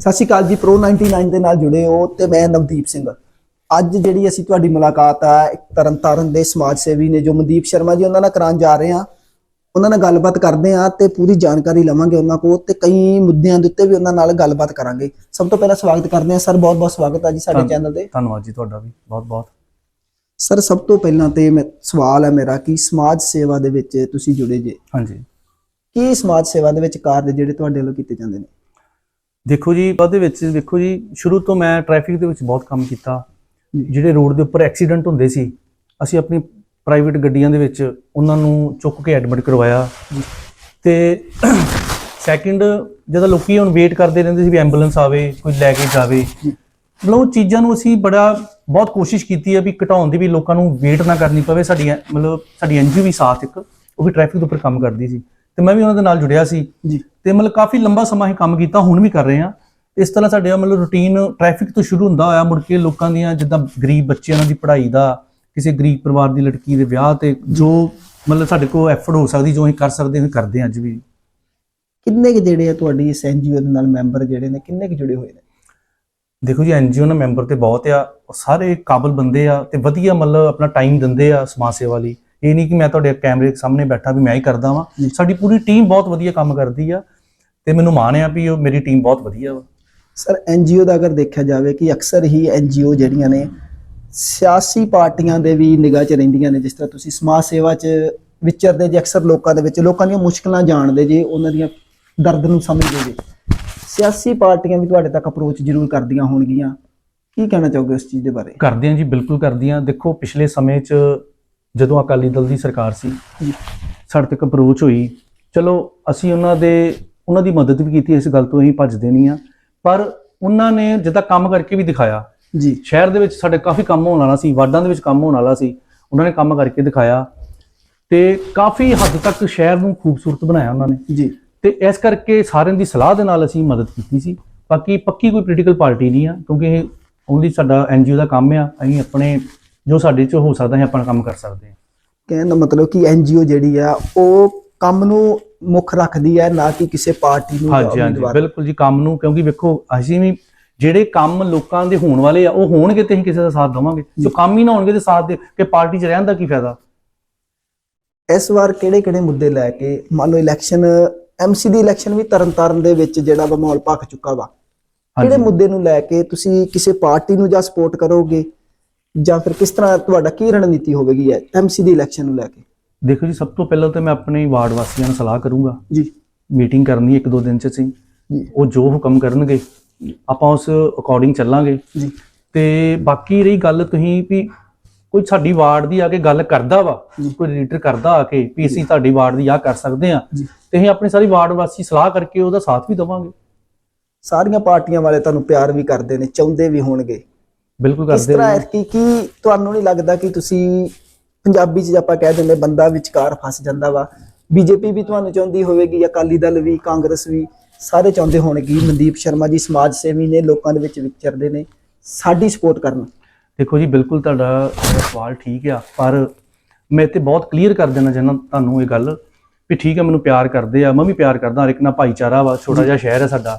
ਸਤਿ ਸ਼੍ਰੀ ਅਕਾਲ ਜੀ ਪ੍ਰੋ 99 ਦੇ ਨਾਲ ਜੁੜੇ ਹੋ ਤੇ ਮੈਂ ਨਵਦੀਪ ਸਿੰਘ। ਅੱਜ ਜਿਹੜੀ ਅਸੀਂ ਤੁਹਾਡੀ ਮੁਲਾਕਾਤ ਆ ਇੱਕ ਤਰਨਤਾਰਨ ਦੇ ਸਮਾਜ ਸੇਵੀ ਨੇ ਜੋ ਮਨਦੀਪ ਸ਼ਰਮਾ ਜੀ ਉਹਨਾਂ ਨਾਲ ਕਰਾਉਣ ਜਾ ਰਹੇ ਆ ਉਹਨਾਂ ਨਾਲ ਗੱਲਬਾਤ ਕਰਦੇ ਆ ਤੇ ਪੂਰੀ ਜਾਣਕਾਰੀ ਲਵਾਂਗੇ ਉਹਨਾਂ ਕੋਲ ਤੇ ਕਈ ਮੁੱਦਿਆਂ ਦੇ ਉੱਤੇ ਵੀ ਉਹਨਾਂ ਨਾਲ ਗੱਲਬਾਤ ਕਰਾਂਗੇ। ਸਭ ਤੋਂ ਪਹਿਲਾਂ ਸਵਾਗਤ ਕਰਦੇ ਆ ਸਰ ਬਹੁਤ ਬਹੁਤ ਸਵਾਗਤ ਆ ਜੀ ਸਾਡੇ ਚੈਨਲ ਤੇ। ਧੰਨਵਾਦ ਜੀ ਤੁਹਾਡਾ ਵੀ। ਬਹੁਤ ਬਹੁਤ। ਸਰ ਸਭ ਤੋਂ ਪਹਿਲਾਂ ਤੇ ਮੈਂ ਸਵਾਲ ਹੈ ਮੇਰਾ ਕਿ ਸਮਾਜ ਸੇਵਾ ਦੇ ਵਿੱਚ ਤੁਸੀਂ ਜੁੜੇ ਜੇ। ਹਾਂਜੀ। ਕੀ ਸਮਾਜ ਸੇਵਾ ਦੇ ਵਿੱਚ ਕਾਰਜ ਜਿਹੜੇ ਤੁਹਾਡੇ ਵੱਲੋਂ ਕੀਤੇ ਜਾਂਦੇ ਨੇ? ਦੇਖੋ ਜੀ ਉਹਦੇ ਵਿੱਚ ਦੇਖੋ ਜੀ, ਸ਼ੁਰੂ ਤੋਂ ਮੈਂ ਟ੍ਰੈਫਿਕ ਦੇ ਵਿੱਚ ਬਹੁਤ ਕੰਮ ਕੀਤਾ। ਜਿਹੜੇ ਰੋਡ ਦੇ ਉੱਪਰ ਐਕਸੀਡੈਂਟ ਹੁੰਦੇ ਸੀ, ਅਸੀਂ ਆਪਣੀ ਪ੍ਰਾਈਵੇਟ ਗੱਡੀਆਂ ਦੇ ਵਿੱਚ ਉਹਨਾਂ ਨੂੰ ਚੁੱਕ ਕੇ ਐਡਮਿਟ ਕਰਵਾਇਆ। ਤੇ ਸੈਕਿੰਡ ਜਦੋਂ ਲੋਕੀ ਹੁਣ ਵੇਟ ਕਰਦੇ ਰਹਿੰਦੇ ਸੀ ਵੀ ਐਂਬੂਲੈਂਸ ਆਵੇ, ਕੋਈ ਲੈ ਕੇ ਜਾਵੇ, ਮਤਲਬ ਉਹ ਚੀਜ਼ਾਂ ਨੂੰ ਅਸੀਂ ਬੜਾ, ਬਹੁਤ ਕੋਸ਼ਿਸ਼ ਕੀਤੀ ਹੈ ਵੀ ਘਟਾਉਣ ਦੀ ਵੀ ਲੋਕਾਂ ਨੂੰ ਵੇਟ ਨਾ ਕਰਨੀ ਪਵੇ ਸਾਡੀ ਐ- ਮਤਲਬ ਸਾਡੀ ਐਨਜੀਓ ਵੀ ਸਾਥ ਇੱਕ, ਉਹ ਵੀ ਟ੍ਰੈਫਿਕ ਦੇ ਉੱਪਰ ਕੰਮ ਕਰਦੀ ਸੀ। ਤੇ ਮੈਂ ਵੀ ਉਹਨਾਂ ਦੇ ਨਾਲ ਜੁੜਿਆ ਸੀ। ਜੀ। ਤੇ ਮਤਲਬ ਕਾਫੀ ਲੰਬਾ ਸਮਾਂ ਹੀ ਕੰਮ ਕੀਤਾ ਹੁਣ ਵੀ ਕਰ ਰਹੇ ਆ ਇਸ ਤਰ੍ਹਾਂ ਸਾਡੇ ਮਤਲਬ ਰੁਟੀਨ ਟ੍ਰੈਫਿਕ ਤੋਂ ਸ਼ੁਰੂ ਹੁੰਦਾ ਹੋਇਆ ਮੁੜ ਕੇ ਲੋਕਾਂ ਦੀਆਂ ਜਿੱਦਾਂ ਗਰੀਬ ਬੱਚਿਆਂ ਦੀ ਪੜ੍ਹਾਈ ਦਾ ਕਿਸੇ ਗਰੀਬ ਪਰਿਵਾਰ ਦੀ ਲੜਕੀ ਦੇ ਵਿਆਹ ਤੇ ਜੋ ਮਤਲਬ ਸਾਡੇ ਕੋਲ ਐਫਰਟ ਹੋ ਸਕਦੀ ਜੋ ਅਸੀਂ ਕਰ ਸਕਦੇ ਹਾਂ ਕਰਦੇ ਹਾਂ ਅੱਜ ਵੀ। ਕਿੰਨੇ ਕੁ ਜਿਹੜੇ ਆ ਤੁਹਾਡੀ ਇਸ ਐਨਜੀਓ ਦੇ ਨਾਲ ਮੈਂਬਰ ਜਿਹੜੇ ਨੇ ਕਿੰਨੇ ਕੁ ਜੁੜੇ ਹੋਏ ਨੇ? ਦੇਖੋ ਜੀ ਐਨਜੀਓ ਨਾਲ ਮੈਂਬਰ ਤੇ ਬਹੁਤ ਆ ਸਾਰੇ ਕਾਬਲ ਬੰਦੇ ਆ ਤੇ ਵਧੀਆ ਮਤਲਬ ਆਪਣਾ ਟਾਈਮ ਦਿੰਦੇ ਆ ਸਮਾਜ ਸੇਵਾ ਲਈ। ਇਹ ਨਹੀਂ ਕਿ ਮੈਂ ਤੁਹਾਡੇ ਕੈਮਰੇ ਦੇ ਸਾਹਮਣੇ ਬੈਠਾ ਵੀ ਮੈਂ ਹੀ ਕਰਦਾ ਵਾਂ। ਸਾਡੀ ਪੂਰੀ ਟੀਮ ਬਹੁਤ ਵਧੀਆ ਕੰਮ ਕਰਦੀ ਆ ਤੇ ਮੈਨੂੰ ਮਾਣ ਆ ਵੀ ਉਹ ਮੇਰੀ ਟੀਮ ਬਹੁਤ ਵਧੀਆ ਵਾ। ਸਰ ਐਨਜੀਓ ਦਾ ਅਗਰ ਦੇਖਿਆ ਜਾਵੇ ਕਿ ਅਕਸਰ ਹੀ ਐਨਜੀਓ ਜਿਹੜੀਆਂ ਨੇ ਸਿਆਸੀ ਪਾਰਟੀਆਂ ਦੇ ਵੀ ਨਿਗਾਹ 'ਚ ਰਹਿੰਦੀਆਂ ਨੇ ਜਿਸ ਤਰ੍ਹਾਂ ਤੁਸੀਂ ਸਮਾਜ ਸੇਵਾ 'ਚ ਵਿਚਰਦੇ ਜੇ ਅਕਸਰ ਲੋਕਾਂ ਦੇ ਵਿੱਚ ਲੋਕਾਂ ਦੀਆਂ ਮੁਸ਼ਕਲਾਂ ਜਾਣਦੇ ਜੇ ਉਹਨਾਂ ਦੀਆਂ ਦਰਦ ਨੂੰ ਸਮਝਦੇ ਜੇ। ਸਿਆਸੀ ਪਾਰਟੀਆਂ ਵੀ ਤੁਹਾਡੇ ਤੱਕ ਅਪਰੋਚ ਜ਼ਰੂਰ ਕਰਦੀਆਂ ਹੋਣਗੀਆਂ। ਕੀ ਕਹਿਣਾ ਚਾਹੋਗੇ ਉਸ ਚੀਜ਼ ਦੇ ਬਾਰੇ? ਕਰਦੇ ਹਾਂ ਜੀ ਬਿਲਕੁਲ ਕਰਦੀਆਂ। ਦੇਖੋ ਪਿਛਲੇ ਸਮੇਂ 'ਚ ਜਦੋਂ ਅਕਾਲੀ ਦਲ ਦੀ ਸਰਕਾਰ ਸੀ ਸਾਡੇ ਤੱਕ ਅਪਰੋਚ ਹੋਈ। ਚਲੋ ਅਸੀਂ ਉਹਨਾਂ ਦੇ ਉਹਨਾਂ ਦੀ ਮਦਦ ਵੀ ਕੀਤੀ ਇਸ ਗੱਲ ਤੋਂ ਅਸੀਂ ਭੱਜਦੇ ਨਹੀਂ ਆ ਪਰ ਉਹਨਾਂ ਨੇ ਜਿੱਦਾਂ ਕੰਮ ਕਰਕੇ ਵੀ ਦਿਖਾਇਆ ਜੀ। ਸ਼ਹਿਰ ਦੇ ਵਿੱਚ ਸਾਡੇ ਕਾਫੀ ਕੰਮ ਹੋਣ ਵਾਲਾ ਸੀ ਵਾਰਡਾਂ ਦੇ ਵਿੱਚ ਕੰਮ ਹੋਣ ਵਾਲਾ ਸੀ ਉਹਨਾਂ ਨੇ ਕੰਮ ਕਰਕੇ ਦਿਖਾਇਆ। ਤੇ ਕਾਫੀ ਹੱਦ ਤੱਕ ਸ਼ਹਿਰ ਨੂੰ ਖੂਬਸੂਰਤ ਬਣਾਇਆ ਉਹਨਾਂ ਨੇ। ਜੀ। ਤੇ ਇਸ ਕਰਕੇ ਸਾਰਿਆਂ ਦੀ ਸਲਾਹ ਦੇ ਨਾਲ ਅਸੀਂ ਮਦਦ ਕੀਤੀ ਸੀ। ਬਾਕੀ ਪੱਕੀ ਕੋਈ ਪੋਲੀਟੀਕਲ ਪਾਰਟੀ ਨਹੀਂ ਆ ਕਿਉਂਕਿ ਇਹ ਓਨਲੀ ਸਾਡਾ ਐਨਜੀਓ ਦਾ ਕੰਮ ਆ ਅਸੀਂ ਆਪਣੇ ਜੋ ਸਾਡੇ ਚ ਹੋ ਸਕਦਾ ਹੈ ਆਪਣਾ ਕੰਮ ਕਰ ਸਕਦੇ ਹਾਂ। ਕਹਿਣ ਦਾ ਮਤਲਬ ਕਿ ਐਨਜੀਓ ਜਿਹੜੀ ਆ ਉਹ ਕੰਮ ਨੂੰ ਮੁੱਖ ਰੱਖਦੀ ਹੈ ਨਾ ਕਿ ਕਿਸੇ ਪਾਰਟੀ ਨੂੰ ਹਾਂਜੀ ਹਾਂਜੀ ਬਿਲਕੁਲ ਜੀ ਕੰਮ ਨੂੰ ਕਿਉਂਕਿ ਵੇਖੋ ਅਸੀਂ ਵੀ ਜਿਹੜੇ ਕੰਮ ਲੋਕਾਂ ਦੇ ਹੋਣ ਵਾਲੇ ਆ ਉਹ ਹੋਣਗੇ ਤੇ ਅਸੀਂ ਕਿਸੇ ਦਾ ਸਾਥ ਦੇਵਾਂਗੇ। ਜੋ ਕੰਮ ਹੀ ਨਾ ਹੋਣਗੇ ਤੇ ਸਾਥ ਦੇ ਕਿ ਪਾਰਟੀ 'ਚ ਰਹਿਣ ਦਾ ਕੀ ਫਾਇਦਾ? ਇਸ ਵਾਰ ਕਿਹੜੇ ਕਿਹੜੇ ਮੁੱਦੇ ਲੈ ਕੇ ਮੰਨ ਲਓ ਇਲੈਕਸ਼ਨ ਐਮਸੀ ਦੀ ਇਲੈਕਸ਼ਨ ਵੀ ਤਰਨਤਾਰਨ ਦੇ ਵਿੱਚ ਜਿਹੜਾ ਵਾ ਮਾਹੌਲ ਭਖ ਚੁੱਕਾ ਵਾ। ਕਿਹੜੇ ਮੁੱਦੇ ਨੂੰ ਲੈ ਕੇ ਤੁਸੀਂ ਕਿਸੇ ਪਾਰਟੀ ਨੂੰ ਜਾਂ ਸਪੋਰਟ ਕਰੋਗੇ? ਜਾਂ ਫਿਰ ਕਿਸ ਤਰ੍ਹਾਂ ਤੁਹਾਡਾ ਕੀ ਰਣਨੀਤੀ ਹੋਵੇਗੀ ਐਮਸੀ ਦੀ ਇਲੈਕਸ਼ਨ ਨੂੰ ਲੈ ਕੇ? ਦੇਖੋ ਜੀ ਸਭ ਤੋਂ ਪਹਿਲਾਂ ਤਾਂ ਮੈਂ ਆਪਣੇ ਵਾਰਡ ਵਾਸੀਆਂ ਨਾਲ ਸਲਾਹ ਕਰੂੰਗਾ। ਜੀ। ਮੀਟਿੰਗ ਕਰਨੀ ਇੱਕ ਦੋ ਦਿਨ 'ਚ ਜੀ। ਉਹ ਜੋ ਹੁਕਮ ਕਰਨਗੇ ਆਪਾਂ ਉਸ ਅਕੋਰਡਿੰਗ ਚੱਲਾਂਗੇ। ਜੀ। ਤੇ ਬਾਕੀ ਰਹੀ ਗੱਲ ਤੁਸੀਂ ਵੀ ਕੋਈ ਸਾਡੀ ਵਾਰਡ ਦੀ ਆ ਕੇ ਗੱਲ ਕਰਦਾ ਵਾ। ਕੋਈ ਲੀਡਰ ਕਰਦਾ ਆ ਕੇ ਵੀ ਅਸੀਂ ਤੁਹਾਡੀ ਵਾਰਡ ਦੀ ਆ ਕਰ ਸਕਦੇ ਆ। ਤੇ ਅਸੀਂ ਆਪਣੀ ਸਾਰੀ ਵਾਰਡ ਵਾਸੀ ਸਲਾਹ ਕਰਕੇ ਉਹਦਾ ਸਾਥ ਵੀ ਦੇਵਾਂਗੇ। ਸਾਰੀਆਂ ਪਾਰਟੀਆਂ ਵਾਲੇ ਤੁਹਾਨੂੰ ਪਿਆਰ ਵੀ ਕਰਦੇ ਨੇ ਚਾਹੁੰਦੇ ਵੀ ਹੋਣਗੇ। ਬਿਲਕੁਲ ਕਰਦੇ ਤਰ੍ਹਾਂ ਹਾਂ ਹੈ ਕਿ ਕੀ ਤੁਹਾਨੂੰ ਨਹੀਂ ਲੱਗਦਾ ਕਿ ਤੁਸੀਂ ਪੰਜਾਬੀ 'ਚ ਆਪਾਂ ਕਹਿ ਦਿੰਦੇ ਬੰਦਾ ਵਿਚਕਾਰ ਫਸ ਜਾਂਦਾ ਵਾ? ਬੀਜੇਪੀ ਵੀ ਤੁਹਾਨੂੰ ਚਾਹੁੰਦੀ ਹੋਵੇਗੀ ਅਕਾਲੀ ਦਲ ਵੀ ਕਾਂਗਰਸ ਵੀ ਸਾਰੇ ਚਾਹੁੰਦੇ ਹੋਣਗੇ ਮਨਦੀਪ ਸ਼ਰਮਾ ਜੀ ਸਮਾਜ ਸੇਵੀ ਨੇ ਲੋਕਾਂ ਦੇ ਵਿੱਚ ਵਿਚਰਦੇ ਨੇ ਸਾਡੀ ਸਪੋਰਟ ਕਰਨ। ਦੇਖੋ ਜੀ ਬਿਲਕੁਲ ਤੁਹਾਡਾ ਤੁਹਾਡਾ ਸਵਾਲ ਠੀਕ ਆ ਪਰ ਮੈਂ ਤੇ ਬਹੁਤ ਕਲੀਅਰ ਕਰ ਦੇਣਾ ਚਾਹੁੰਦਾ ਤੁਹਾਨੂੰ ਇਹ ਗੱਲ ਵੀ ਠੀਕ ਹੈ ਮੈਨੂੰ ਪਿਆਰ ਕਰਦੇ ਆ ਮੈਂ ਵੀ ਪਿਆਰ ਕਰਦਾ ਹਰ ਇੱਕ ਨਾਲ ਭਾਈਚਾਰਾ ਵਾ ਛੋਟਾ ਜਿਹਾ ਸ਼ਹਿਰ ਹੈ ਸਾਡਾ।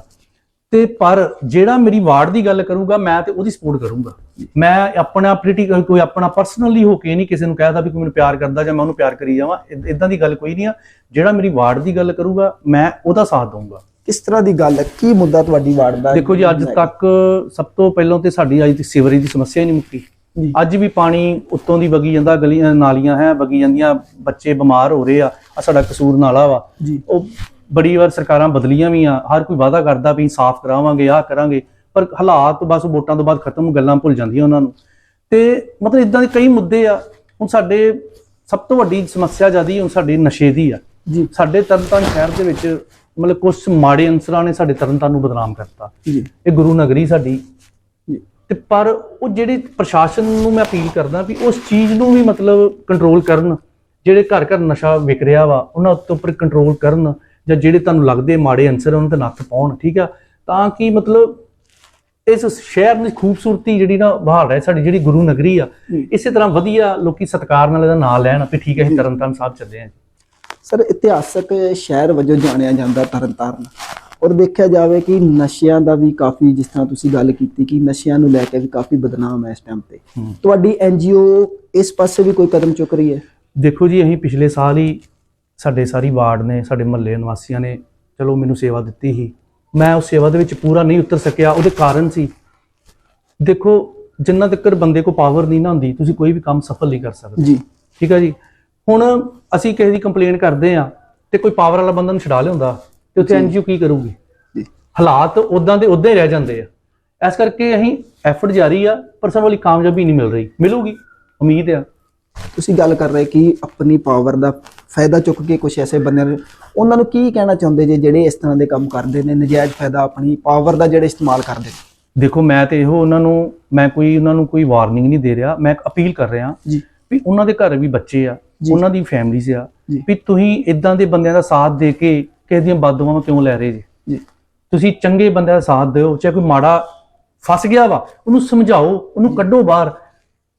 ਤੇ ਪਰ ਜਿਹੜਾ ਮੇਰੀ ਵਾਰਡ ਦੀ ਗੱਲ ਕਰੂਗਾ ਮੈਂ ਤੇ ਉਹਦੀ ਸਪੋਰਟ ਕਰੂੰਗਾ। ਮੈਂ ਆਪਣਾ ਪੋਲੀਟੀਕਲ ਕੋਈ ਆਪਣਾ ਪਰਸਨਲੀ ਹੋ ਕੇ ਨਹੀਂ ਕਿਸੇ ਨੂੰ ਕਹਿਦਾ ਵੀ ਕੋਈ ਮੈਨੂੰ ਪਿਆਰ ਕਰਦਾ ਜਾਂ ਮੈਂ ਉਹਨੂੰ ਪਿਆਰ ਕਰੀ ਜਾਵਾਂ। ਇਦਾਂ ਦੀ ਗੱਲ ਕੋਈ ਨਹੀਂ ਆ। ਜਿਹੜਾ ਮੇਰੀ ਵਾਰਡ ਦੀ ਗੱਲ ਕਰੂਗਾ ਮੈਂ ਉਹਦਾ ਸਾਥ ਦਊਂਗਾ। ਕਿਸ ਤਰ੍ਹਾਂ ਦੀ ਗੱਲ ਹੈ? ਕੀ ਮੁੱਦਾ ਤੁਹਾਡੀ ਵਾਰਡ ਦਾ? ਦੇਖੋ ਜੀ ਅੱਜ ਤੱਕ ਸਭ ਤੋਂ ਪਹਿਲਾਂ ਤੇ ਸਾਡੀ ਅੱਜ ਤੱਕ ਸੀਵਰੇਜ ਦੀ ਸਮੱਸਿਆ ਹੀ ਨਹੀਂ ਮੁੱਕੀ। ਅੱਜ ਵੀ ਪਾਣੀ ਉੱਤੋਂ ਦੀ ਵਗੀ ਜਾਂਦਾ ਗਲੀਆਂ ਨਾਲੀਆਂ ਹੈ ਵਗੀ ਜਾਂਦੀਆਂ ਬੱਚੇ ਬਿਮਾਰ ਹੋ ਰਹੇ ਆ ਆ ਸਾਡਾ ਕਸੂਰ ਨਾਲਾ ਵਾ। ਉਹ ਬੜੀ ਵਾਰ ਸਰਕਾਰਾਂ ਬਦਲੀਆਂ ਵੀ ਆ ਹਰ ਕੋਈ ਵਾਅਦਾ ਕਰਦਾ ਵੀ ਸਾਫ਼ ਕਰਾਵਾਂਗੇ ਆਹ ਕਰਾਂਗੇ ਪਰ ਹਾਲਾਤ ਬਸ ਵੋਟਾਂ ਤੋਂ ਬਾਅਦ ਖਤਮ ਗੱਲਾਂ ਭੁੱਲ ਜਾਂਦੀਆਂ ਉਹਨਾਂ ਨੂੰ। ਤੇ ਮਤਲਬ ਇਦਾਂ ਦੇ ਕਈ ਮੁੱਦੇ ਆ ਹੁਣ ਸਾਡੇ ਸਭ ਤੋਂ ਵੱਡੀ ਸਮੱਸਿਆ ਜਿਆਦੀ ਹੁਣ ਸਾਡੇ ਨਸ਼ੇ ਦੀ ਆ। ਜੀ। ਸਾਡੇ ਤਰਨਤਾਰਨ ਸ਼ਹਿਰ ਦੇ ਵਿੱਚ ਮਤਲਬ ਕੁਝ ਮਾੜੇ ਅੰਸਰਾਂ ਨੇ ਸਾਡੇ ਤਰਨਤਾਰਨ ਨੂੰ ਬਦਨਾਮ ਕਰਤਾ। ਜੀ। ਇਹ ਗੁਰੂ ਨਗਰੀ ਸਾਡੀ। ਜੀ। ਤੇ ਪਰ ਉਹ ਜਿਹੜੇ ਪ੍ਰਸ਼ਾਸਨ ਨੂੰ ਮੈਂ ਅਪੀਲ ਕਰਦਾ ਵੀ ਉਸ ਚੀਜ਼ ਨੂੰ ਵੀ ਮਤਲਬ ਕੰਟਰੋਲ ਕਰਨ ਜਿਹੜੇ ਘਰ ਘਰ ਨਸ਼ਾ ਵਿਕ ਰਿਹਾ ਵਾ ਉਹਨਾਂ ਉੱਤੇ ਉੱਪਰ ਕੰਟਰੋਲ ਕਰਨ। ਜਾਂ ਜਿਹੜੇ ਤੁਹਾਨੂੰ ਲੱਗਦੇ ਮਾੜੇ ਅੰਸਰ ਉਹਨਾਂ ਤੇ ਨੱਥ ਪਾਉਣ ਠੀਕ ਆ? ਤਾਂ ਕਿ ਮਤਲਬ ਇਸ ਸ਼ਹਿਰ ਦੀ ਖੂਬਸੂਰਤੀ ਜਿਹੜੀ ਨਾ ਬਹਾਲ ਹੈ ਸਾਡੀ ਜਿਹੜੀ ਗੁਰੂ ਨਗਰੀ ਆ। ਇਸੇ ਤਰ੍ਹਾਂ ਵਧੀਆ ਲੋਕੀ ਸਤਿਕਾਰ ਨਾਲ ਇਹਦਾ ਨਾਂ ਲੈਣ ਵੀ ਠੀਕ ਹੈ ਅਸੀਂ ਤਰਨਤਾਰਨ ਸਾਹਿਬ ਚੱਲੇ ਹਾਂ ਸਰ ਇਤਿਹਾਸਕ ਸ਼ਹਿਰ ਵਜੋਂ ਜਾਣਿਆ ਜਾਂਦਾ ਤਰਨਤਾਰਨ। ਔਰ ਦੇਖਿਆ ਜਾਵੇ ਕਿ ਨਸ਼ਿਆਂ ਦਾ ਵੀ ਕਾਫੀ ਜਿਸ ਤਰ੍ਹਾਂ ਤੁਸੀਂ ਗੱਲ ਕੀਤੀ ਕਿ ਨਸ਼ਿਆਂ ਨੂੰ ਲੈ ਕੇ ਵੀ ਕਾਫੀ ਬਦਨਾਮ ਹੈ ਇਸ ਟਾਈਮ ਤੇ। ਤੁਹਾਡੀ ਐਨਜੀਓ ਇਸ ਪਾਸੇ ਵੀ ਕੋਈ ਕਦਮ ਚੁੱਕ ਰਹੀ ਹੈ? ਦੇਖੋ ਜੀ ਅਸੀਂ ਪਿਛਲੇ ਸਾਲ ਹੀ ਸਾਡੇ ਸਾਰੀ ਵਾਰਡ ਨੇ ਸਾਡੇ ਮਹੱਲੇ ਨਿਵਾਸੀਆਂ ਨੇ ਚਲੋ ਮੈਨੂੰ ਸੇਵਾ ਦਿੱਤੀ ਸੀ। ਮੈਂ ਉਸ ਸੇਵਾ ਦੇ ਵਿੱਚ ਪੂਰਾ ਨਹੀਂ ਉਤਰ ਸਕਿਆ ਉਹਦੇ ਕਾਰਨ ਸੀ। ਦੇਖੋ ਜਿੰਨਾ ਤੱਕ ਬੰਦੇ ਕੋ ਪਾਵਰ ਨਹੀਂ ਨਾ ਹੁੰਦੀ ਤੁਸੀਂ ਕੋਈ ਵੀ ਕੰਮ ਸਫਲ ਨਹੀਂ ਕਰ ਸਕਦੇ। ਜੀ। ਠੀਕ ਹੈ ਜੀ? ਹੁਣ ਅਸੀਂ ਕਿਸੇ ਦੀ ਕੰਪਲੇਂਟ ਕਰਦੇ ਆ ਤੇ ਕੋਈ ਪਾਵਰ ਵਾਲਾ ਬੰਦਾ ਨੂੰ ਛਡਾ ਲਿਆਉਂਦਾ ਤੇ ਉੱਥੇ ਜੀ। ਐਨਜੀਓ ਕੀ ਕਰੂਗੀ? ਹਾਲਾਤ ਉਦਾਂ ਦੇ ਉਦਾਂ ਹੀ ਰਹਿ ਜਾਂਦੇ ਆ। ਇਸ ਕਰਕੇ ਅਸੀਂ ਐਫਰਟ ਜਾਰੀ ਆ ਪਰ ਸਾਨੂੰ ਵਾਲੀ ਕਾਮਯਾਬੀ ਨਹੀਂ ਮਿਲ ਰਹੀ। ਮਿਲੂਗੀ ਉਮੀਦ ਆ। ਤੁਸੀਂ ਗੱਲ ਕਰ ਰਹੇ ਕਿ ਆਪਣੀ ਪਾਵਰ ਦਾ ਫਾਇਦਾ ਚੁੱਕ ਕੇ ਕੁਝ ਐਸੇ ਬੰਦੇ ਨੇ ਉਹਨਾਂ ਨੂੰ ਕੀ ਕਹਿਣਾ ਚਾਹੁੰਦੇ ਜੇ ਜਿਹੜੇ ਇਸ ਤਰ੍ਹਾਂ ਦੇ ਕੰਮ ਕਰਦੇ ਨੇ ਨਜਾਇਜ਼ ਫਾਇਦਾ ਆਪਣੀ ਪਾਵਰ ਦਾ ਜਿਹੜੇ ਇਸਤੇਮਾਲ ਕਰਦੇ ਨੇ? ਦੇਖੋ ਮੈਂ ਤੇ ਇਹੋ ਉਹਨਾਂ ਨੂੰ ਮੈਂ ਕੋਈ ਉਹਨਾਂ ਨੂੰ ਕੋਈ ਵਾਰਨਿੰਗ ਨਹੀਂ ਦੇ ਰਿਹਾ। ਮੈਂ ਅਪੀਲ ਕਰ ਰਿਹਾ ਜੀ। ਵੀ ਉਹਨਾਂ ਦੇ ਘਰ ਵੀ ਬੱਚੇ ਆ। ਉਹਨਾਂ ਦੀ ਫੈਮਲੀਜ਼ ਆ। ਵੀ ਤੁਸੀਂ ਇਦਾਂ ਦੇ ਬੰਦਿਆਂ ਦਾ ਸਾਥ ਦੇ ਕੇ ਕਿਸੇ ਦੀਆਂ ਬਦਦੁਆਵਾਂ ਕਿਉਂ ਲੈ ਰਹੇ ਜੀ। ਤੁਸੀਂ ਚੰਗੇ ਬੰਦਿਆਂ ਦਾ ਸਾਥ ਦਿਓ ਚਾਹੇ ਕੋਈ ਮਾੜਾ ਫਸ ਗਿਆ ਵਾ ਉਹਨੂੰ ਸਮਝਾਓ ਉਹਨੂੰ ਕੱਢੋ ਬਾਹਰ।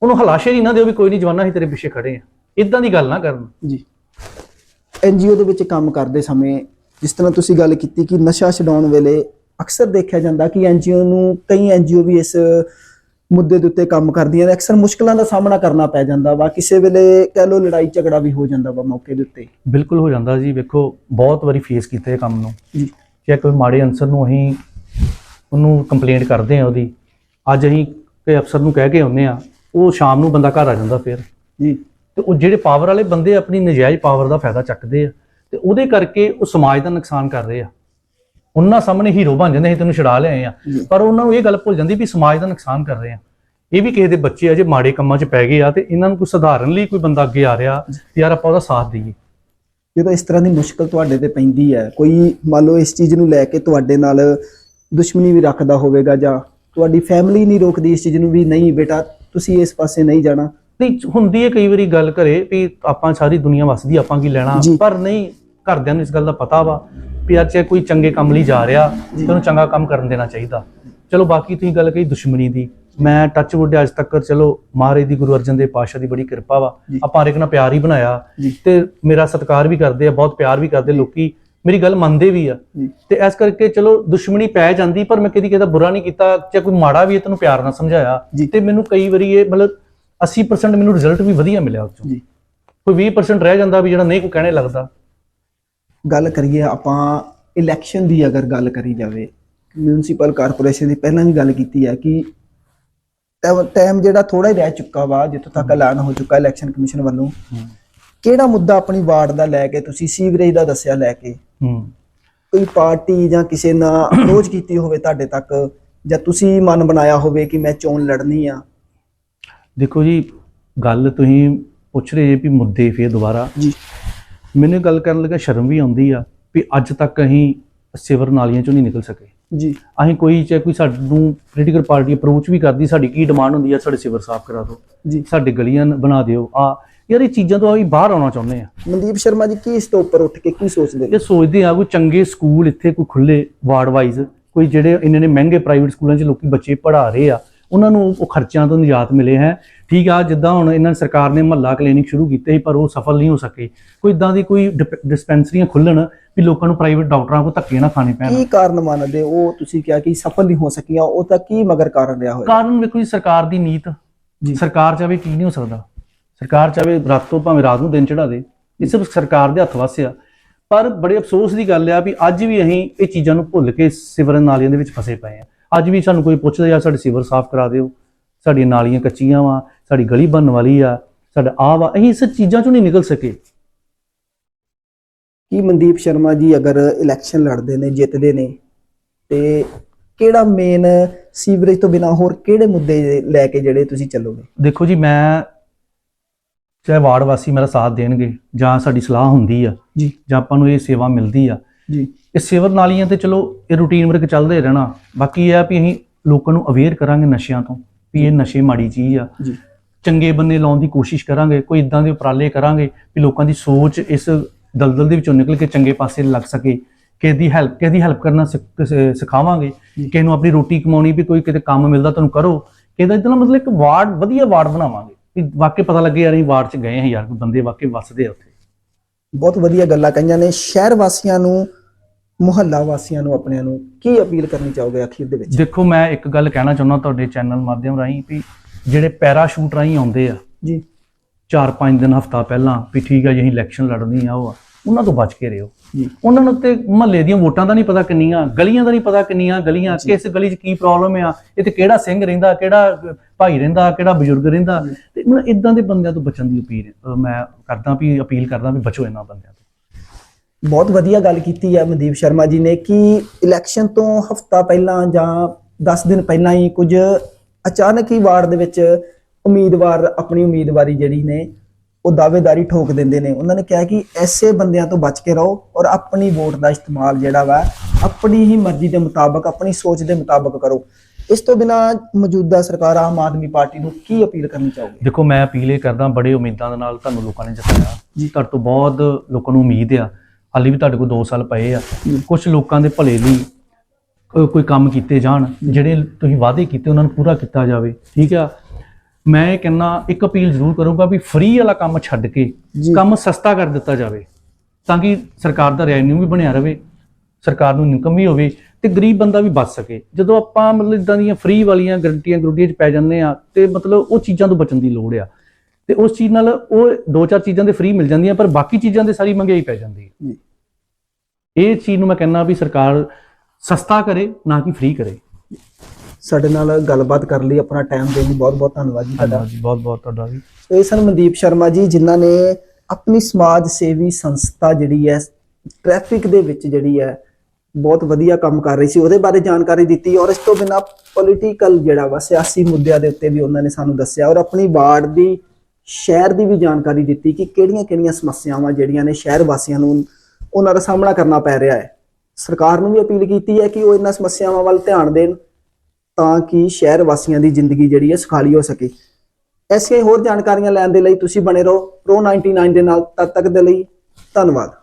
ਉਹਨੂੰ ਹਲਾਸ਼ੇਰੀ ਨਾ ਦਿਓ ਵੀ ਕੋਈ ਨਹੀਂ ਜਵਾਨਾ ਹੀ ਤੇਰੇ ਪਿੱਛੇ ਖੜੇ ਆ ਇਦਾਂ ਦੀ ਗੱਲ ਨਾ ਕਰਨ। ਜੀ। ਐਨਜੀਓ ਦੇ ਵਿੱਚ ਕੰਮ ਕਰਦੇ ਸਮੇਂ ਜਿਸ ਤਰ੍ਹਾਂ ਤੁਸੀਂ ਗੱਲ ਕੀਤੀ ਕਿ ਨਸ਼ਾ ਛਡਾਉਣ ਵੇਲੇ ਅਕਸਰ ਦੇਖਿਆ ਜਾਂਦਾ ਕਿ ਐਨਜੀਓ ਨੂੰ ਕਈ ਐਨਜੀਓ ਵੀ ਇਸ ਮੁੱਦੇ ਦੇ ਉੱਤੇ ਕੰਮ ਕਰਦੀਆਂ ਨੇ। ਅਕਸਰ ਮੁਸ਼ਕਲਾਂ ਦਾ ਸਾਹਮਣਾ ਕਰਨਾ ਪੈ ਜਾਂਦਾ ਵਾ। ਕਿਸੇ ਵੇਲੇ ਕਹਿ ਲੋ ਲੜਾਈ ਝਗੜਾ ਵੀ ਹੋ ਜਾਂਦਾ ਵਾ ਮੌਕੇ ਦੇ ਉੱਤੇ। ਬਿਲਕੁਲ ਹੋ ਜਾਂਦਾ ਜੀ। ਵੇਖੋ ਬਹੁਤ ਵਾਰੀ ਫੇਸ ਕੀਤਾ ਇਹ ਕੰਮ ਨੂੰ। ਜੀ। ਜੇ ਕੋਈ ਮਾੜੇ ਅਨਸਰ ਨੂੰ ਅਸੀਂ ਉਹਨੂੰ ਕੰਪਲੇਂਟ ਕਰਦੇ ਆ ਉਹਦੀ ਅੱਜ ਅਸੀਂ ਕਿ ਅਫਸਰ ਨੂੰ ਕਹਿ ਕੇ ਆਉਂਦੇ ਆ ਉਹ ਸ਼ਾਮ ਨੂੰ ਬੰਦਾ ਘਰ ਆ ਜਾਂਦਾ ਫਿਰ। ਜੀ। ਤੇ ਉਹ ਜਿਹੜੇ ਪਾਵਰ ਵਾਲੇ ਬੰਦੇ ਆਪਣੀ ਨਜਾਇਜ਼ ਪਾਵਰ ਦਾ ਫਾਇਦਾ ਚੱਕਦੇ ਆ ਤੇ ਉਹਦੇ ਕਰਕੇ ਉਹ ਸਮਾਜ ਦਾ ਨੁਕਸਾਨ ਕਰ ਰਹੇ ਆ। ਉਹਨਾਂ ਸਾਹਮਣੇ ਹੀਰੋ ਬਣ ਜਾਂਦੇ ਅਸੀਂ ਤੈਨੂੰ ਛੁਡਾ ਲਿਆਏ ਆ। ਪਰ ਉਹਨਾਂ ਨੂੰ ਇਹ ਗੱਲ ਭੁੱਲ ਜਾਂਦੀ ਵੀ ਸਮਾਜ ਦਾ ਨੁਕਸਾਨ ਕਰ ਰਹੇ ਆ। ਇਹ ਵੀ ਕਿਸੇ ਦੇ ਬੱਚੇ ਆ ਜੇ ਮਾੜੇ ਕੰਮਾਂ 'ਚ ਪੈ ਗਏ ਆ ਤੇ ਇਹਨਾਂ ਨੂੰ ਕੋਈ ਸੁਧਾਰਨ ਲਈ ਕੋਈ ਬੰਦਾ ਅੱਗੇ ਆ ਰਿਹਾ ਯਾਰ ਆਪਾਂ ਉਹਦਾ ਸਾਥ ਦਈਏ। ਜਦੋਂ ਇਸ ਤਰ੍ਹਾਂ ਦੀ ਮੁਸ਼ਕਲ ਤੁਹਾਡੇ ਤੇ ਪੈਂਦੀ ਹੈ। ਕੋਈ ਮੰਨ ਲਓ ਇਸ ਚੀਜ਼ ਨੂੰ ਲੈ ਕੇ ਤੁਹਾਡੇ ਨਾਲ ਦੁਸ਼ਮਣੀ ਵੀ ਰੱਖਦਾ ਹੋਵੇਗਾ ਜਾਂ ਤੁਹਾਡੀ ਫੈਮਿਲੀ ਨਹੀਂ ਰੋਕਦੀ ਇਸ ਚੀਜ਼ ਨੂੰ ਵੀ ਨਹੀਂ ਬੇਟਾ ਤੁਸੀਂ ਇਸ ਪਾਸੇ ਨਹੀਂ ਜਾਣਾ। ਨਹੀਂ ਹੁੰਦੀ ਹੈ ਕਈ ਵਾਰੀ ਗੱਲ ਘਰੇ ਵੀ ਆਪਾਂ ਸਾਰੀ ਦੁਨੀਆ ਵਸਦੀ ਆਪਾਂ ਕੀ ਲੈਣਾ। ਪਰ ਨਹੀਂ ਘਰਦਿਆਂ ਨੂੰ ਇਸ ਗੱਲ ਦਾ ਪਤਾ ਵਾ ਵੀ ਅੱਜ ਕੋਈ ਚੰਗੇ ਕੰਮ ਲਈ ਜਾ ਰਿਹਾ ਉਹਨੂੰ ਚੰਗਾ ਕੰਮ ਕਰਨ ਦੇਣਾ ਚਾਹੀਦਾ। ਚਲੋ ਬਾਕੀ ਤੁਸੀਂ ਗੱਲ ਕਹੀ ਦੁਸ਼ਮਣੀ ਦੀ। ਮੈਂ ਟੱਚ ਵੁੱਡ ਅੱਜ ਤੱਕ ਚਲੋ ਮਹਾਰਾਜ ਦੀ ਗੁਰੂ ਅਰਜਨ ਦੇਵ ਪਾਤਸ਼ਾਹ ਦੀ ਬੜੀ ਕਿਰਪਾ ਵਾ। ਆਪਾਂ ਹਰ ਇੱਕ ਨਾਲ ਪਿਆਰ ਹੀ ਬਣਾਇਆ। ਤੇ ਮੇਰਾ ਸਤਿਕਾਰ ਵੀ ਕਰਦੇ ਆ ਬਹੁਤ ਪਿਆਰ ਵੀ ਕਰਦੇ ਲੋਕੀ। ਮੇਰੀ ਗੱਲ ਮੰਨਦੇ ਵੀ ਆ। ਜੀ। ਤੇ ਇਸ ਕਰਕੇ ਚਲੋ ਦੁਸ਼ਮਣੀ ਪੈ ਜਾਂਦੀ ਪਰ ਮੈਂ ਕਦੀ ਕਿਸੇ ਦਾ ਬੁਰਾ ਨਹੀਂ ਕੀਤਾ ਚਾਹੇ ਕੋਈ ਮਾੜਾ ਵੀ ਹੈ ਤੈਨੂੰ ਪਿਆਰ ਨਾਲ ਸਮਝਾਇਆ। ਜੀ। ਤੇ ਮੈਨੂੰ ਕਈ ਵਾਰੀ ਇਹ ਮਤਲਬ 80% ਮੈਨੂੰ ਰਿਜ਼ਲਟ ਵੀ ਵਧੀਆ ਮਿਲਿਆ ਉਸ ਚੋਂ। ਜੀ। ਕੋਈ 20% ਰਹਿ ਜਾਂਦਾ ਵੀ ਜਿਹੜਾ ਨਹੀਂ ਕੋਈ ਕਹਿਣੇ ਲੱਗਦਾ। ਗੱਲ ਕਰੀਏ ਆਪਾਂ ਇਲੈਕਸ਼ਨ ਦੀ ਅਗਰ ਗੱਲ ਕਰੀ ਜਾਵੇ ਮਿਊਨਿਸਪਲ ਕਾਰਪੋਰੇਸ਼ਨ ਦੀ ਪਹਿਲਾਂ ਵੀ ਗੱਲ ਕੀਤੀ ਹੈ ਕਿ ਟਾਈਮ ਜਿਹੜਾ ਥੋੜਾ ਹੀ ਰਹਿ ਚੁੱਕਾ ਵਾ ਜਿੱਥੋਂ ਤੱਕ ਐਲਾਨ ਹੋ ਚੁੱਕਾ ਇਲੈਕਸ਼ਨ ਕਮਿਸ਼ਨ ਵੱਲੋਂ। ਕਿਹੜਾ ਮੁੱਦਾ ਆਪਣੀ ਵਾਰਡ ਦਾ ਲੈ ਕੇ ਤੁਸੀਂ ਸੀਵਰੇਜ ਦਾ ਦੱਸਿਆ ਲੈ ਕੇ? ਹੂੰ। ਕੋਈ ਪਾਰਟੀ ਜਾਂ ਕਿਸੇ ਨਾਲ ਅਪਰੋਚ ਕੀਤੀ ਹੋਵੇ ਤੁਹਾਡੇ ਤੱਕ ਜਾਂ ਤੁਸੀਂ ਮਨ ਬਣਾਇਆ ਹੋਵੇ ਕਿ ਮੈਂ ਚੋਣ ਲੜਨੀ ਆ? ਦੇਖੋ ਜੀ ਗੱਲ ਤੁਸੀਂ ਪੁੱਛ ਰਹੇ ਜੇ ਵੀ ਮੁੱਦੇ ਫੇਰ ਦੁਬਾਰਾ। ਜੀ। ਮੈਨੂੰ ਗੱਲ ਕਰਨ ਲੱਗਾ ਸ਼ਰਮ ਵੀ ਆਉਂਦੀ ਆ ਵੀ ਅੱਜ ਤੱਕ ਅਸੀਂ ਸਿਵਰ ਨਾਲੀਆਂ ਚੋਂ ਨਹੀਂ ਨਿਕਲ ਸਕੇ। ਜੀ। ਅਸੀਂ ਕੋਈ ਚਾਹੇ ਕੋਈ ਸਾਨੂੰ ਪੋਲੀਟੀਕਲ ਪਾਰਟੀ ਅਪਰੋਚ ਵੀ ਕਰਦੀ ਸਾਡੀ ਕੀ ਡਿਮਾਂਡ ਹੁੰਦੀ ਆ ਸਾਡੇ ਸਿਵਰ ਸਾਫ਼ ਕਰਾ ਦਿਓ। ਜੀ। ਸਾਡੇ ਗਲੀਆਂ ਬਣਾ ਦਿਓ। ਆ ਯਾਰ ਇਹ ਚੀਜ਼ਾਂ ਤੋਂ ਅਸੀਂ ਬਾਹਰ ਆਉਣਾ ਚਾਹੁੰਦੇ ਆ ਮਨਦੀਪ ਸ਼ਰਮਾ ਜੀ ਕੀ ਇਸ ਤੋਂ ਉੱਪਰ ਉੱਠ ਕੇ ਕੀ ਸੋਚਦੇ ਨੇ ਇਹ ਸੋਚਦੇ ਆ ਕੋਈ ਚੰਗੇ ਸਕੂਲ ਇੱਥੇ ਕੋਈ ਖੁੱਲੇ ਵਾਰਡ ਵਾਈਜ਼ ਕੋਈ ਜਿਹੜੇ ਇੰਨੇ ਨੇ ਮਹਿੰਗੇ ਪ੍ਰਾਈਵੇਟ ਸਕੂਲਾਂ 'ਚ ਲੋਕੀ ਬੱਚੇ ਪੜ੍ਹਾ ਰਹੇ ਆ ਉਹਨਾਂ ਨੂੰ ਉਹ ਖਰਚਿਆਂ ਤੋਂ ਨਿਜਾਤ ਮਿਲੇ ਹੈ। ਠੀਕ ਆ ਜਿੱਦਾਂ ਹੁਣ ਇਹਨਾਂ ਸਰਕਾਰ ਨੇ ਮਹੱਲਾ ਕਲੀਨਿਕ ਸ਼ੁਰੂ ਕੀਤੇ ਸੀ ਪਰ ਉਹ ਸਫਲ ਨਹੀਂ ਹੋ ਸਕੇ। ਕੋਈ ਇਦਾਂ ਦੀ ਕੋਈ ਡਿਸਪੈਂਸਰੀਆਂ ਖੁੱਲਣ ਵੀ ਲੋਕਾਂ ਨੂੰ ਪ੍ਰਾਈਵੇਟ ਡਾਕਟਰਾਂ ਕੋਲ ਧੱਕੇ ਨਾ ਖਾਣੇ ਪੈਣ। ਕੀ ਕਾਰਨ ਮੰਨਦੇ ਉਹ ਤੁਸੀਂ ਕਿਹਾ ਕਿ ਸਫਲ ਨਹੀਂ ਹੋ ਸਕੀਆਂ ਉਹ ਤਾਂ ਕੀ ਮਗਰ ਕਾਰਨ ਰਿਹਾ ਹੋਇਆ? ਕਾਰਨ ਵੇਖੋ ਜੀ ਸਰਕਾਰ ਦੀ ਨੀਤ। ਸਰਕਾਰ ਚਾਹੇ ਕੀ ਨਹੀਂ ਹੋ ਸਕਦਾ। ਸਰਕਾਰ ਚਾਹੇ ਰਾਤੋਂ ਭਾਵੇਂ ਰਾਤ ਨੂੰ ਦਿਨ ਚੜਾ ਦੇ ਇਹ ਸਿਰਫ ਸਰਕਾਰ ਦੇ ਹੱਥ ਵਸ ਆ। ਪਰ ਬੜੇ ਅਫਸੋਸ ਦੀ ਗੱਲ ਆ ਵੀ ਅੱਜ ਵੀ ਅਸੀਂ ਇਹ ਚੀਜ਼ਾਂ ਨੂੰ ਭੁੱਲ ਕੇ ਸਿਵਰ ਨਾਲੀਆਂ ਦੇ ਵਿੱਚ ਫਸੇ ਪਏ ਆ। ਅੱਜ ਵੀ ਸਾਨੂੰ ਕੋਈ ਪੁੱਛਦਾ ਯਾਰ ਸਾਡੇ ਸਿਵਰ ਸਾਫ਼ ਕਰਾ ਦਿਓ ਸਾਡੀਆਂ ਨਾਲੀਆਂ ਕੱਚੀਆਂ ਵਾ ਸਾਡੀ ਗਲੀ ਬਣਨ ਵਾਲੀ ਆ ਸਾਡਾ ਆ ਵਾ ਅਸੀਂ ਇਸ ਚੀਜ਼ਾਂ ਚੋਂ ਨਹੀਂ ਨਿਕਲ ਸਕੇ। ਕੀ ਮਨਦੀਪ ਸ਼ਰਮਾ ਜੀ ਅਗਰ ਇਲੈਕਸ਼ਨ ਲੜਦੇ ਨੇ ਜਿੱਤਦੇ ਨੇ ਤੇ ਕਿਹੜਾ ਮੇਨ ਸੀਵਰੇਜ ਤੋਂ ਬਿਨਾ ਹੋਰ ਕਿਹੜੇ ਮੁੱਦੇ ਲੈ ਕੇ ਜਿਹੜੇ ਤੁਸੀਂ ਚੱਲੋਗੇ? ਦੇਖੋ ਜੀ ਮੈਂ ਚਾਹੇ ਵਾਰਡ ਵਾਸੀ ਮੇਰਾ ਸਾਥ ਦੇਣਗੇ ਜਾਂ ਸਾਡੀ ਸਲਾਹ ਹੁੰਦੀ ਆ ਜੀ। ਜਾਂ ਆਪਾਂ ਨੂੰ ਇਹ ਸੇਵਾ ਮਿਲਦੀ ਆ। ਜੀ। ਇਹ ਸੇਵਰ ਨਾਲੀਆਂ ਤੇ ਚਲੋ ਇਹ ਰੂਟੀਨ ਵਰਕ ਚੱਲਦੇ ਰਹਿਣਾ। ਬਾਕੀ ਇਹ ਆ ਵੀ ਅਸੀਂ ਲੋਕਾਂ ਨੂੰ ਅਵੇਅਰ ਕਰਾਂਗੇ ਨਸ਼ਿਆਂ ਤੋਂ ਵੀ ਇਹ ਨਸ਼ੇ ਮਾੜੀ ਚੀਜ਼ ਆ। ਜੀ। ਚੰਗੇ ਬੰਨੇ ਲਾਉਣ ਦੀ ਕੋਸ਼ਿਸ਼ ਕਰਾਂਗੇ ਕੋਈ ਇਦਾਂ ਦੇ ਉਪਰਾਲੇ ਕਰਾਂਗੇ ਵੀ ਲੋਕਾਂ ਦੀ ਸੋਚ ਇਸ ਦਲਦਲ ਦੇ ਵਿੱਚੋਂ ਨਿਕਲ ਕੇ ਚੰਗੇ ਪਾਸੇ ਲੱਗ ਸਕੇ। ਕਿਸੇ ਦੀ ਹੈਲਪ ਕਿਸੇ ਦੀ ਹੈਲਪ ਕਰਨਾ ਸਿਖਾਵਾਂਗੇ। ਕਿਸੇ ਨੂੰ ਆਪਣੀ ਰੋਟੀ ਕਮਾਉਣੀ ਵੀ ਕੋਈ ਕਿਤੇ ਕੰਮ ਮਿਲਦਾ ਤੁਹਾਨੂੰ ਕਰੋ। ਕਿਸੇ ਦਾ ਇਦਾਂ ਮਤਲਬ ਇੱਕ ਵਾਰਡ ਵਧੀਆ ਵਾਰਡ ਬਣਾਵਾਂਗੇ। ਵੀ ਵਾਕਈ ਪਤਾ ਲੱਗੇ ਯਾਰ ਅਸੀਂ ਵਾਰਡ 'ਚ ਗਏ ਹਾਂ ਯਾਰ ਕੋਈ ਬੰਦੇ ਵਾਕਈ ਵੱਸਦੇ ਆ ਉੱਥੇ। ਬਹੁਤ ਵਧੀਆ ਗੱਲਾਂ ਕਹੀਆਂ ਨੇ ਸ਼ਹਿਰ ਵਾਸੀਆਂ ਨੂੰ ਮੁਹੱਲਾ ਵਾਸੀਆਂ ਨੂੰ ਆਪਣਿਆਂ ਨੂੰ ਕੀ ਅਪੀਲ ਕਰਨੀ ਚਾਹੋਗੇ ਅਖੀਰ ਦੇ ਵਿੱਚ? ਦੇਖੋ ਮੈਂ ਇੱਕ ਗੱਲ ਕਹਿਣਾ ਚਾਹੁੰਦਾ ਤੁਹਾਡੇ ਚੈਨਲ ਮਾਧਿਅਮ ਰਾਹੀਂ ਵੀ ਜਿਹੜੇ ਪੈਰਾਸ਼ੂਟ ਰਾਹੀਂ ਆਉਂਦੇ ਆ ਜੀ। 4-5 ਦਿਨ ਹਫਤਾ ਪਹਿਲਾਂ ਵੀ ਠੀਕ ਹੈ ਜੀ ਅਸੀਂ ਇਲੈਕਸ਼ਨ ਲੜਨੀ ਆ ਉਹ ਆ। ਉਹਨਾਂ ਤੋਂ ਬਚ ਕੇ ਰਹੋ ਉਹਨਾਂ ਨੂੰ ਤੇ ਮਹੱਲੇ ਦੀਆਂ ਵੋਟਾਂ ਦਾ ਨਹੀਂ ਪਤਾ ਕਿੰਨੀਆਂ ਗਲੀਆਂ ਦਾ ਨਹੀਂ ਪਤਾ ਕਿੰਨੀਆਂ ਗਲੀਆਂ ਕਿਸ ਗਲੀ 'ਚ ਕੀ ਪ੍ਰੋਬਲਮ ਆ ਇੱਥੇ ਕਿਹੜਾ ਸਿੰਘ ਰਹਿੰਦਾ ਕਿਹੜਾ ਭਾਈ ਰਹਿੰਦਾ ਕਿਹੜਾ ਬਜ਼ੁਰਗ ਰਹਿੰਦਾ। ਤੇ ਮਤਲਬ ਇਦਾਂ ਦੇ ਬੰਦਿਆਂ ਤੋਂ ਬਚਣ ਦੀ ਅਪੀਲ ਮੈਂ ਕਰਦਾ ਵੀ ਅਪੀਲ ਕਰਦਾ ਵੀ ਬਚੋ ਇਹਨਾਂ ਬੰਦਿਆਂ ਤੋਂ। ਬਹੁਤ ਵਧੀਆ ਗੱਲ ਕੀਤੀ ਹੈ ਮਨਦੀਪ ਸ਼ਰਮਾ ਜੀ ਨੇ ਕਿ ਇਲੈਕਸ਼ਨ ਤੋਂ ਹਫਤਾ ਪਹਿਲਾਂ ਜਾਂ 10 ਦਿਨ ਪਹਿਲਾਂ ਹੀ ਕੁਝ ਅਚਾਨਕ ਹੀ ਵਾਰਡ ਦੇ ਵਿੱਚ ਉਮੀਦਵਾਰ ਆਪਣੀ ਉਮੀਦਵਾਰੀ ਜਿਹੜੀ ਨੇ ਉਹ ਦਾਅਵੇਦਾਰੀ ਠੋਕ ਦਿੰਦੇ ਨੇ। ਉਹਨਾਂ ਨੇ ਕਿਹਾ ਕਿ ਐਸੇ ਬੰਦਿਆਂ ਤੋਂ ਬਚ ਕੇ ਰਹੋ ਔਰ ਆਪਣੀ ਵੋਟ ਦਾ ਇਸਤੇਮਾਲ ਜਿਹੜਾ ਵਾ ਆਪਣੀ ਹੀ ਮਰਜ਼ੀ ਦੇ ਮੁਤਾਬਕ ਆਪਣੀ ਸੋਚ ਦੇ ਮੁਤਾਬਕ ਕਰੋ। ਇਸ ਤੋਂ ਬਿਨਾ ਮੌਜੂਦਾ ਸਰਕਾਰ ਆਮ ਆਦਮੀ ਪਾਰਟੀ ਨੂੰ ਕੀ ਅਪੀਲ ਕਰਨੀ ਚਾਹੋਗੇ? ਦੇਖੋ ਮੈਂ ਅਪੀਲ ਇਹ ਕਰਦਾ ਬੜੇ ਉਮੀਦਾਂ ਦੇ ਨਾਲ ਤੁਹਾਨੂੰ ਲੋਕਾਂ ਨੇ ਜਿਤਾਇਆ। ਜੀ। ਤੁਹਾਡੇ ਤੋਂ ਬਹੁਤ ਲੋਕਾਂ ਨੂੰ ਉਮੀਦ ਆ। ਹਾਲੇ ਵੀ ਤੁਹਾਡੇ ਕੋਲ 2 ਸਾਲ ਪਏ ਆ। ਕੁਝ ਲੋਕਾਂ ਦੇ ਭਲੇ ਲਈ ਕੋਈ ਕੰਮ ਕੀਤੇ ਜਾਣ ਜਿਹੜੇ ਤੁਸੀਂ ਵਾਅਦੇ ਕੀਤੇ ਉਹਨਾਂ ਨੂੰ ਪੂਰਾ ਕੀਤਾ ਜਾਵੇ। ਠੀਕ ਆ? ਮੈਂ ਇਹ ਕਹਿੰਦਾ ਇੱਕ ਅਪੀਲ ਜ਼ਰੂਰ ਕਰੂੰਗਾ ਵੀ ਫ੍ਰੀ ਵਾਲਾ ਕੰਮ ਛੱਡ ਕੇ। ਕੰਮ ਸਸਤਾ ਕਰ ਦਿੱਤਾ ਜਾਵੇ ਤਾਂ ਕਿ ਸਰਕਾਰ ਦਾ ਰੈਵਨਿਊ ਵੀ ਬਣਿਆ ਰਵੇ ਸਰਕਾਰ ਨੂੰ ਇਨਕਮ ਵੀ ਹੋਵੇ ਤੇ ਗਰੀਬ ਬੰਦਾ ਵੀ ਬਚ ਸਕੇ। ਜਦੋਂ ਆਪਾਂ ਮਤਲਬ ਇਦਾਂ ਦੀਆਂ ਫ੍ਰੀ ਵਾਲੀਆਂ ਗਰੰਟੀਆਂ ਗਰੂਟੀਆਂ 'ਚ ਪੈ ਜਾਂਦੇ ਆ ਤੇ ਮਤਲਬ ਉਹ ਚੀਜ਼ਾਂ ਤੋਂ ਬਚਣ ਦੀ ਲੋੜ ਆ। ਤੇ ਉਸ ਚੀਜ਼ ਨਾਲ ਉਹ ਦੋ ਚਾਰ ਚੀਜ਼ਾਂ ਦੇ ਫ੍ਰੀ ਮਿਲ ਜਾਂਦੀਆਂ ਪਰ ਬਾਕੀ ਚੀਜ਼ਾਂ ਦੇ ਸਾਰੀ ਮਹਿੰਗਾਈ ਪੈ ਜਾਂਦੀ ਹੈ। ਇਹ ਚੀਜ਼ ਨੂੰ ਮੈਂ ਕਹਿੰਦਾ ਵੀ ਸਰਕਾਰ ਸਸਤਾ ਕਰੇ ਨਾ ਕਿ ਫ੍ਰੀ ਕਰੇ। ਸਾਡੇ ਨਾਲ ਗੱਲਬਾਤ ਕਰਨ ਲਈ ਆਪਣਾ ਟਾਈਮ ਦੇਣ ਲਈ ਬਹੁਤ ਬਹੁਤ ਧੰਨਵਾਦ ਜੀ ਤੁਹਾਡਾ। ਜੀ ਬਹੁਤ ਬਹੁਤ ਤੁਹਾਡਾ ਵੀ। ਇਹ ਸਨ ਮਨਦੀਪ ਸ਼ਰਮਾ ਜੀ ਜਿਨ੍ਹਾਂ ਨੇ ਆਪਣੀ ਸਮਾਜ ਸੇਵੀ ਸੰਸਥਾ ਜਿਹੜੀ ਹੈ ਟ੍ਰੈਫਿਕ ਦੇ ਵਿੱਚ ਜਿਹੜੀ ਹੈ ਬਹੁਤ ਵਧੀਆ ਕੰਮ ਕਰ ਰਹੀ ਸੀ। ਉਹਦੇ ਬਾਰੇ ਜਾਣਕਾਰੀ ਦਿੱਤੀ ਔਰ ਇਸ ਤੋਂ ਬਿਨਾ ਪੋਲੀਟੀਕਲ ਜਿਹੜਾ ਵਾ ਸਿਆਸੀ ਮੁੱਦਿਆਂ ਦੇ ਉੱਤੇ ਵੀ ਉਹਨਾਂ ਨੇ ਸਾਨੂੰ ਦੱਸਿਆ ਔਰ ਆਪਣੀ ਵਾਰਡ ਦੀ ਸ਼ਹਿਰ ਦੀ ਵੀ ਜਾਣਕਾਰੀ ਦਿੱਤੀ ਕਿ ਕਿਹੜੀਆਂ-ਕਿਹੜੀਆਂ ਸਮੱਸਿਆਵਾਂ ਜਿਹੜੀਆਂ ਨੇ ਸ਼ਹਿਰ ਵਾਸੀਆਂ ਨੂੰ ਉਹਨਾਂ ਦਾ ਸਾਹਮਣਾ ਕਰਨਾ ਪੈ ਰਿਹਾ ਹੈ। ਸਰਕਾਰ ਨੂੰ ਵੀ ਅਪੀਲ ਕੀਤੀ ਹੈ ਕਿ ਉਹ ਇਹਨਾਂ ਸਮੱਸਿਆਵਾਂ ਵੱਲ ਧਿਆਨ ਦੇਣ। ਤਾਂ ਕਿ ਸ਼ਹਿਰ ਵਾਸੀਆਂ ਦੀ ਜ਼ਿੰਦਗੀ ਜਿਹੜੀ ਹੈ ਸੁਖਾਲੀ ਹੋ ਸਕੇ। ਐਸੀਆਂ ਹੋਰ ਜਾਣਕਾਰੀਆਂ ਲੈਣ ਦੇ ਲਈ ਤੁਸੀਂ ਬਣੇ ਰਹੋ ਪ੍ਰੋ 99 ਦੇ ਨਾਲ, ਤਦ ਤੱਕ ਦੇ ਲਈ ਧੰਨਵਾਦ।